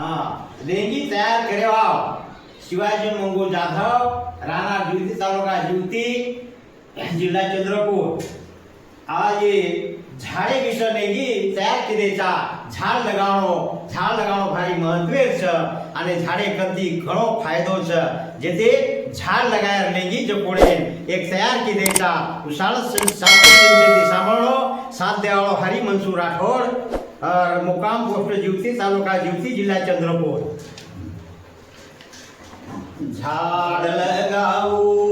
હા રેંજી તૈયાર કર્યો આવ. શિવાજી મંગુ જાધવ, રાણા જ્યુતિ તાલુકા જીવતી જિલ્લા ચંદ્રપુર. આ જે ઝાડે વિષયની તૈયાર કીધે ચા ઝાડ લગાવણો ઝાડ લગાવણો ભારી મહત્વે છે અને ઝાડે કરતી ઘણો ફાયદો છે. જેથી ઝાડ લગાયા રેંગી જ પોડે એક તૈયાર કીધે ચા ઉષાળ સાંભળો. સાત દેવાળો હરી મનસુર રાઠોડ મુકામ પોસ્ટ જીવતી તાલુકા જીવતી જિલ્લા ચંદ્રપુર. ઝાડ લગાવું.